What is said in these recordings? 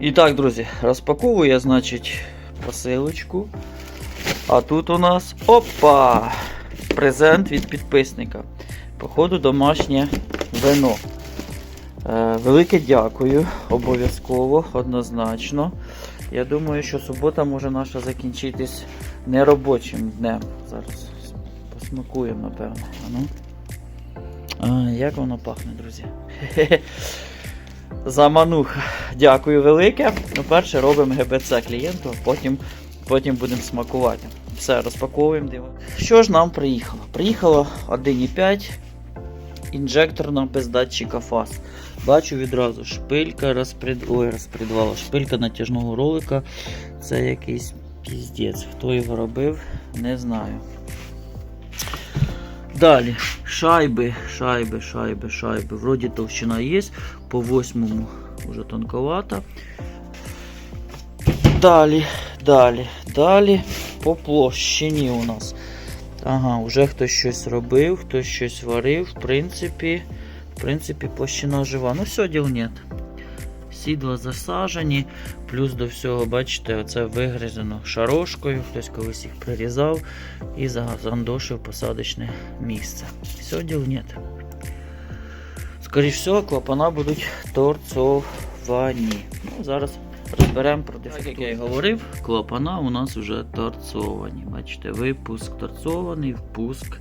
І так, друзі, розпаковую значить, посилочку. А тут у нас опа! Презент від підписника. Походу, домашнє вино. Е, велике дякую, обов'язково, однозначно. Я думаю, що субота може наша закінчитись неробочим днем. Зараз посмакуємо, напевно. А ну. А, як воно пахне, друзі. Хе-хе. Замануха. Дякую велике. Ну, перше робимо ГБЦ клієнту, потім, потім будемо смакувати. Все, розпаковуємо диво. Що ж нам приїхало? Приїхало 1,5 інжекторна без датчика фаз. Бачу відразу шпилька розпред... Ой, розпредвала. Шпилька натяжного ролика. Це якийсь піздець. Хто його робив, не знаю. Далі. Шайби, шайби, шайби, шайби. Вроді товщина є. По восьмому вже тонковата. Далі, далі, далі. По площині у нас. Ага, вже хтось щось робив, хтось щось варив. В принципі, в принципі, площина жива. Ну, все, діл нет. Сідла засажені, плюс до всього, бачите, оце вигризено шарошкою, хтось колись їх прирізав і загандошив посадочне місце. Діл нет. Скоріше всього, клапана будуть торцовані. Ну, зараз розберемо про Так, як я і говорив, клапана у нас вже торцовані. Бачите, випуск торцований, впуск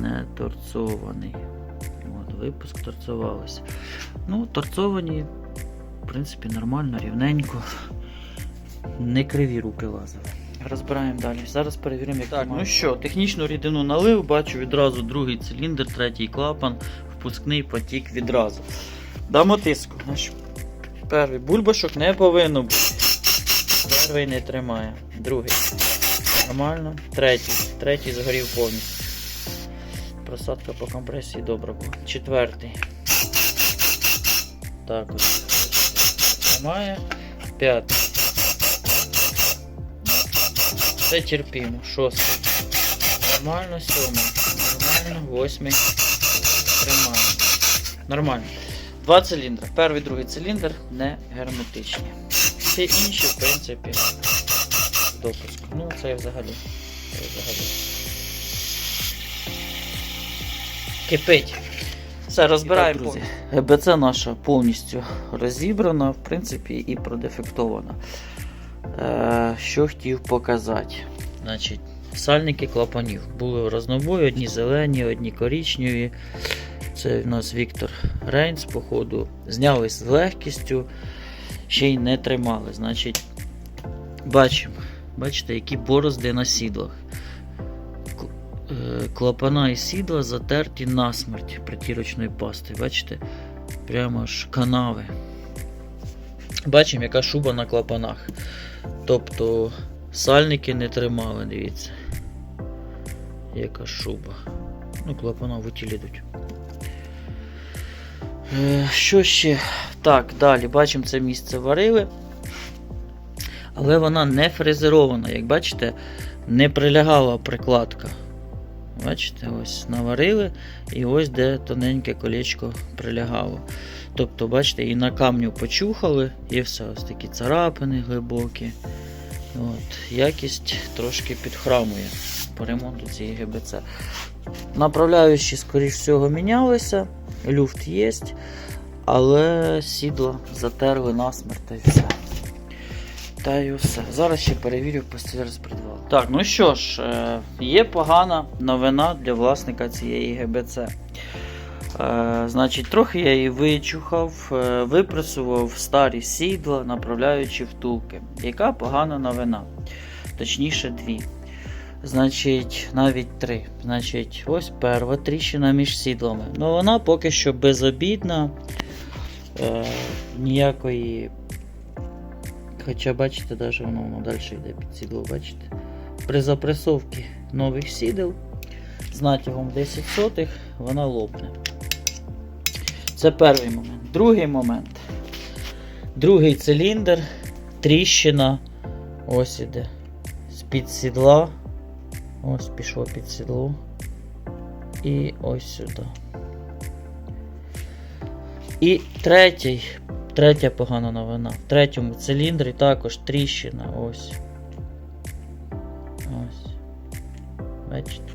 не торцований. Випуск торцувалися. Ну, торцовані, в принципі, нормально, рівненько. Не криві руки лазили. Розбираємо далі. Зараз перевіримо, як так. Ну що, технічну рідину налив, бачу відразу другий циліндр, третій клапан, впускний потік відразу. Дамо тиску. Перший бульбашок не повинно бути. Перший не тримає. Другий. Нормально. Третій. Третій згорів повністю. Просадка по компресії добра була. Четвертий. Так ось. Тримає. П'ятий. Це терпімо. Шостий. Нормально, сьомий. Нормально, восьмий. Тримає. Нормально. Два циліндри. Перший, другий циліндр не герметичні. Всі інші, в принципі, допуск. Ну, це взагалі. Це взагалі. Кипить. Все, розбираємо. Так, друзі, ГБЦ наша повністю розібрана, в принципі, і продефектована. Е, що хотів показати. Значить, сальники клапанів. Були в разнобої, одні зелені, одні коричневі. Це в нас Віктор Рейнс, походу. Зняли з легкістю, ще й не тримали. Значить, бачимо, бачите, які борозди на сідлах. Клапана і сідла затерті насмерть притірочною пастою. Бачите? Прямо аж канави. Бачимо, яка шуба на клапанах. Тобто сальники не тримали, дивіться. Яка шуба. Ну, клапана в утілі йдуть. Е, Що ще? Так, далі бачимо, це місце варили. Але вона не фрезерована, як бачите, не прилягала прикладка. Бачите, ось наварили, і ось де тоненьке колечко прилягало. Тобто, бачите, і на камню почухали, і все, ось такі царапини глибокі. От, якість трошки підхрамує по ремонту цієї ГБЦ. Направляючі, скоріш всього, мінялися, люфт є, але сідло затерли насмерть й все. Та й все. Зараз ще перевірю постіль розпредвал. Так, ну що ж, е, є погана новина для власника цієї ГБЦ. Е, значить, трохи я її вичухав, е, випресував старі сідла, направляючи втулки. Яка погана новина? Точніше, дві. Значить, навіть три. Значить, ось перша тріщина між сідлами. Ну вона поки що безобідна. Е, ніякої. Хоча, бачите, навіть воно, воно далі йде під сідло, бачите? При запресовці нових сідел з натягом 10 сотих вона лопне. Це перший момент. Другий момент. Другий циліндр, тріщина. Ось іде. З-під сідла. Ось пішло під сідло. І ось сюди. І третій Третя погана новина. В третьому циліндрі також тріщина. Ось. Ось. Бачите?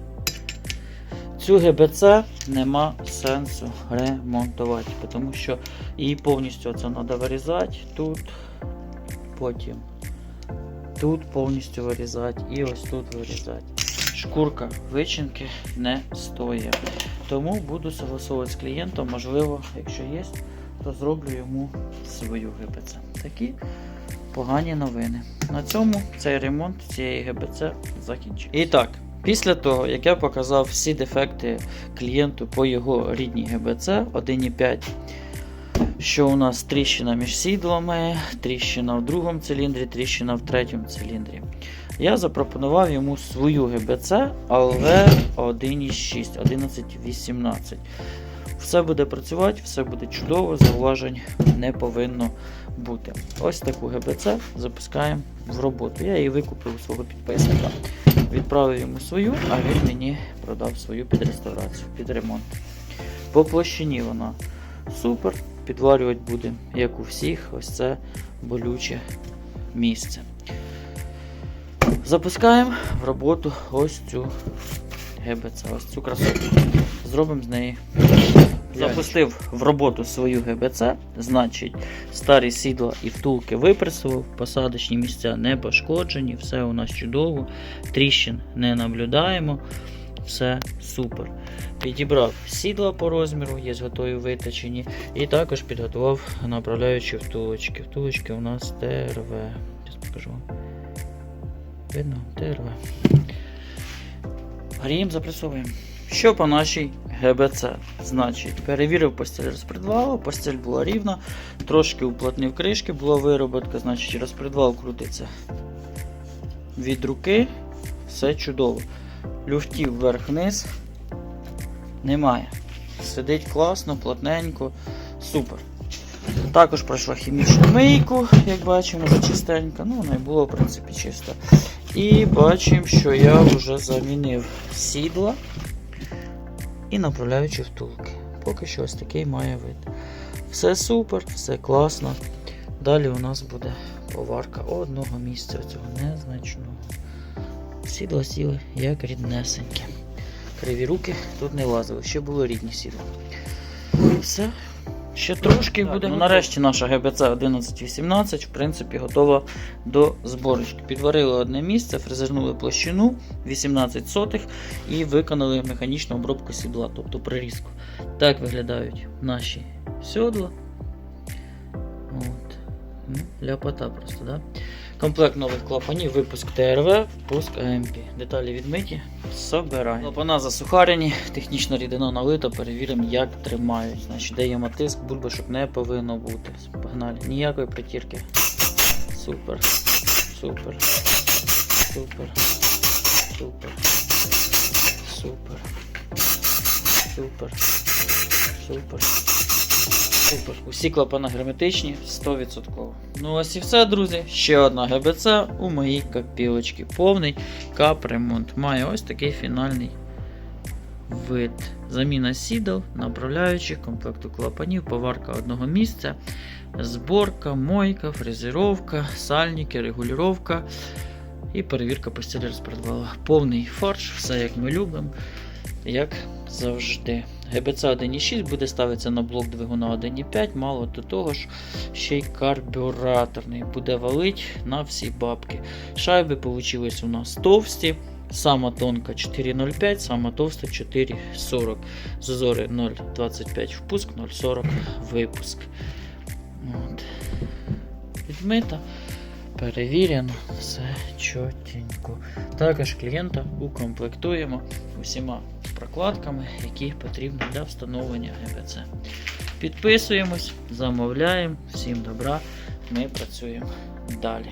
Цю ГБЦ нема сенсу ремонтувати, тому що її повністю це треба вирізати тут, потім тут повністю вирізати і ось тут вирізати. Шкурка вичинки не стоїть. Тому буду согласовувати з клієнтом, можливо, якщо є, то зроблю йому свою ГБЦ. Такі погані новини. На цьому цей ремонт цієї ГБЦ закінчився. І так, після того, як я показав всі дефекти клієнту по його рідній ГБЦ 1.5, що у нас тріщина між сідлами, тріщина в другому циліндрі, тріщина в третьому циліндрі. Я запропонував йому свою ГБЦ LV 1.6 1118. Все буде працювати, все буде чудово, зауважень не повинно бути. Ось таку ГБЦ запускаємо в роботу. Я її викупив у свого підписника. Відправив йому свою, а він мені продав свою під реставрацію, під ремонт. По площині вона супер. Підварювати буде, як у всіх, ось це болюче місце. Запускаємо в роботу ось цю ГБЦ, ось цю красоту. Зробимо з неї. Запустив в роботу свою ГБЦ, значить старі сідла і втулки випресував, посадочні місця не пошкоджені, все у нас чудово, тріщин не наблюдаємо, все супер. Підібрав сідла по розміру, є готові виточені, і також підготував направляючі втулочки. Втулочки у нас ТРВ. Зараз покажу вам. Видно, ТРВ. Гріємо, запресовуємо. Що по нашій ГБЦ? Значить, перевірив постіль розпредвалу, постіль була рівна, трошки уплотнив кришки, була вироботка, значить розпредвал крутиться від руки, все чудово. Люфтів вверх-вниз немає. Сидить класно, плотненько, супер. Також пройшла хімічну мийку, як бачимо, вже чистенька. Ну, вона і була, в принципі, чиста. І бачимо, що я вже замінив сідла і направляючи втулки. Поки що ось такий має вид. Все супер, все класно. Далі у нас буде поварка одного місця цього незначного. Сідла сіли як ріднесенькі. Криві руки тут не лазили, ще були рідні сідла. Все. Ще трошки Так, буде. ну, Ну, нарешті наша ГБЦ 1118 в принципі готова до зборочки. Підварили одне місце, фрезернули площину 18 сотих і виконали механічну обробку сідла, тобто прирізку. Так виглядають наші сьодла. От. Ну, ляпота просто, да? Комплект нових клапанів, випуск ТРВ, впуск АМП. Деталі відмиті, собираємо. Клапана засухарені, технічна рідина налита, перевіримо, як тримають. Значить, даємо тиск, бульбашок не повинно бути. Погнали. Ніякої притірки. Супер. Супер. Супер. Супер. Супер. Супер. Супер. Супер. Усі клапана герметичні 100%. Ну ось і все, друзі. Ще одна ГБЦ у моїй копілочці. Повний капремонт. Має ось такий фінальний вид. Заміна сідал, направляючих, комплекту клапанів, поварка одного місця, зборка, мойка, фрезеровка, сальники, регулювання і перевірка постілі розпредвала. Повний фарш, все як ми любимо, як завжди. ГБЦ 1.6 буде ставитися на блок двигуна 1.5, мало до того ж, ще й карбюраторний. Буде валить на всі бабки. Шайби вийшли у нас товсті. Сама тонка 4,05, сама товста 4,40. Зазори 0,25 впуск, 0,40 випуск. От. Відмита, перевірено, все чотенько. Також клієнта укомплектуємо усіма прокладками, які потрібні для встановлення ГБЦ. Підписуємось, замовляємо. Всім добра, ми працюємо далі.